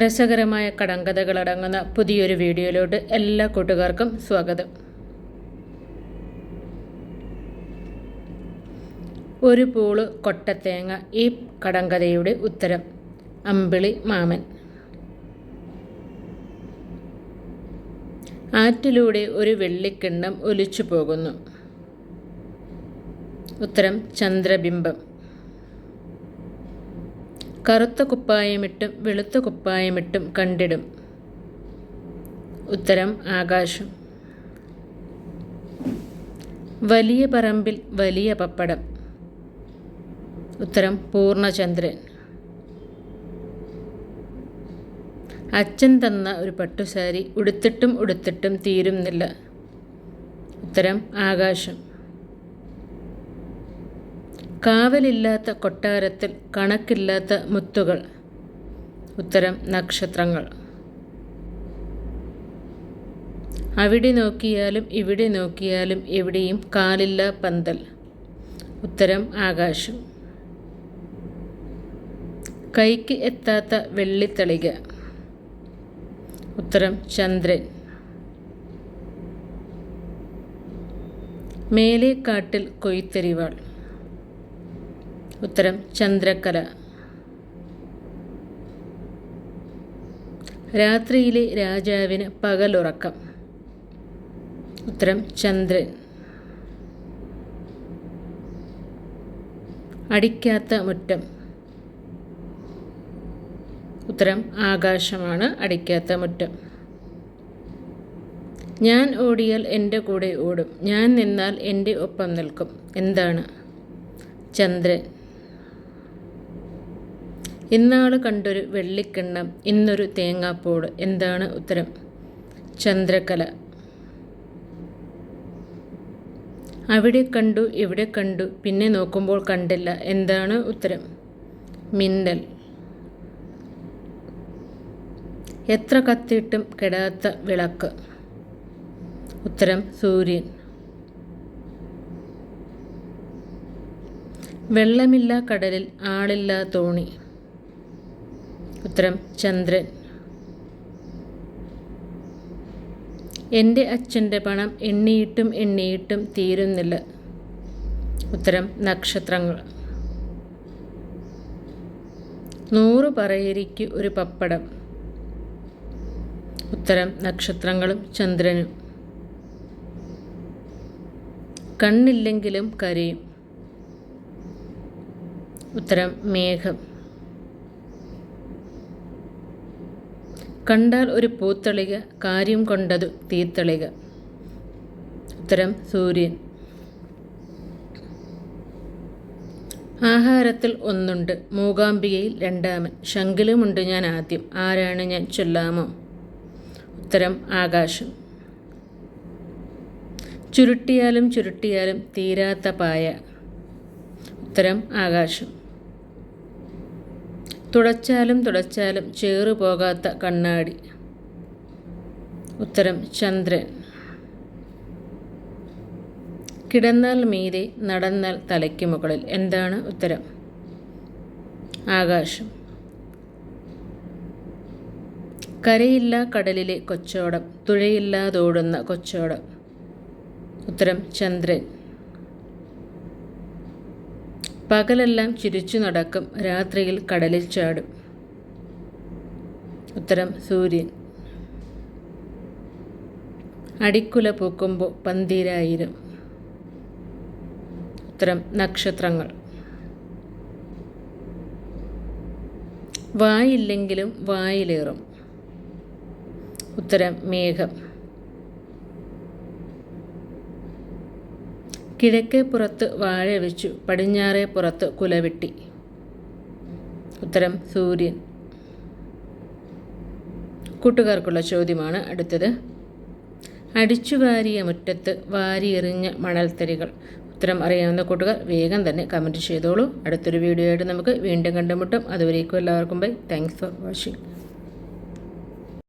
രസകരമായ കടങ്കഥകളടങ്ങുന്ന പുതിയൊരു വീഡിയോയിലോട്ട് എല്ലാ കൂട്ടുകാർക്കും സ്വാഗതം. ഒരു പൂൾ കൊട്ടത്തേങ്ങ ഈ കടങ്കഥയുടെ ഉത്തരം. അമ്പിളി മാമൻ. ആറ്റിലൂടെ ഒരു വെള്ളിക്കിണ്ണം ഒലിച്ചു പോകുന്നു ഉത്തരം ചന്ദ്രബിംബം. കറുത്ത കുപ്പായമിട്ടും വെളുത്ത കുപ്പായമിട്ടും കണ്ടിടും. ഉത്തരം ആകാശം. വലിയ പറമ്പിൽ വലിയ പപ്പടം. ഉത്തരം പൂർണചന്ദ്രൻ അച്ഛൻ തന്ന ഒരു പട്ടുസാരി ഉടുത്തിട്ടും ഉടുത്തിട്ടും തീരുന്നില്ല. ഉത്തരം ആകാശം. കാവലില്ലാത്ത കൊട്ടാരത്തിൽ കണക്കില്ലാത്ത മുത്തുകൾ. ഉത്തരം നക്ഷത്രങ്ങൾ. അവിടെ നോക്കിയാലും ഇവിടെ നോക്കിയാലും എവിടെയും കാലില്ല പന്തൽ. ഉത്തരം ആകാശം. കൈക്ക് എത്താത്ത വെള്ളിത്തളിക. ഉത്തരം ചന്ദ്രൻ. മേലെ കാട്ടിൽ കൊയ്ത്തരിവാൾ. ഉത്തരം ചന്ദ്രക്കല. രാത്രിയിലെ രാജാവിന് പകലുറക്കം. ഉത്തരം ചന്ദ്രൻ. അടിക്കാത്ത മുറ്റം. ഉത്തരം ആകാശമാണ് അടിക്കാത്ത മുറ്റം. ഞാൻ ഓടിയാൽ എന്റെ കൂടെ ഓടും. ഞാൻ നിന്നാൽ എന്റെ ഒപ്പം നിൽക്കും. എന്താണ്? ചന്ദ്രൻ. ഇന്നാൾ കണ്ടൊരു വെള്ളിക്കിണ്ണം ഇന്നൊരു തേങ്ങാപ്പോട്. എന്താണ് ഉത്തരം? ചന്ദ്രകല. അവിടെ കണ്ടു ഇവിടെ കണ്ടു പിന്നെ നോക്കുമ്പോൾ കണ്ടില്ല. എന്താണ് ഉത്തരം? മിന്നൽ. എത്ര കത്തിയിട്ടും കെടാത്ത വിളക്ക്. ഉത്തരം സൂര്യൻ. വെള്ളമില്ല കടലിൽ ആളില്ല തോണി. ഉത്തരം ചന്ദ്രൻ. എന്റെ അച്ഛന്റെ പണം എണ്ണിയിട്ടും എണ്ണിയിട്ടും തീരുന്നില്ല. ഉത്തരം നക്ഷത്രങ്ങൾ. നൂറ് പറയരിക്ക് ഒരു പപ്പടം. ഉത്തരം നക്ഷത്രങ്ങളും ചന്ദ്രനും. കണ്ണില്ലെങ്കിലും കരയും. ഉത്തരം മേഘം. കണ്ടാൽ ഒരു പൂത്തളിക കാര്യം കൊണ്ടതു തീത്തളിക. ഉത്തരം സൂര്യൻ. ആഹാരത്തിൽ ഒന്നുണ്ട് മൂകാംബികയിൽ രണ്ടാമൻ. ശങ്കിലുമുണ്ട് ഞാൻ ആദ്യം ആരാണ് ഞാൻ ചൊല്ലാമോ? ഉത്തരം ആകാശം. ചുരുട്ടിയാലും ചുരുട്ടിയാലും തീരാത്ത പായ. ഉത്തരം ആകാശം. തുടച്ചാലും തുടച്ചാലും ചേറു പോകാത്ത കണ്ണാടി. ഉത്തരം ചന്ദ്രൻ. കിടന്നാൽ മീതെ നടന്നാൽ തലയ്ക്ക് മുകളിൽ. എന്താണ് ഉത്തരം? ആകാശം. കരയില്ല കടലിലെ കൊച്ചോടം തുഴയില്ലാതോടുന്ന കൊച്ചോടം. ഉത്തരം ചന്ദ്രൻ. പകലെല്ലാം ചിരിച്ചു നടക്കും. രാത്രിയിൽ കടലിൽ ചാടും. ഉത്തരം സൂര്യൻ. അടിക്കുല പൂക്കുമ്പോൾ പന്തീരായിരം. ഉത്തരം നക്ഷത്രങ്ങൾ. വായില്ലെങ്കിലും വായിലേറും. ഉത്തരം മേഘം. കിഴക്കേ പുറത്ത് വാഴ വെച്ചു പടിഞ്ഞാറേ പുറത്ത് കുലവെട്ടി ഉത്തരം സൂര്യൻ. കൂട്ടുകാർക്കുള്ള ചോദ്യമാണ് അടുത്തത്. അടിച്ചുവാരിയ മുറ്റത്ത് വാരിയെറിഞ്ഞ മണൽത്തരികൾ. ഉത്തരം അറിയാവുന്ന കൂട്ടുകാർ വേഗം തന്നെ കമന്റ് ചെയ്തോളൂ. അടുത്തൊരു വീഡിയോ ആയിട്ട് നമുക്ക് വീണ്ടും കണ്ടുമുട്ടും. അതുവരേക്കും എല്ലാവർക്കും ബൈ താങ്ക്സ് ഫോർ വാച്ചിങ്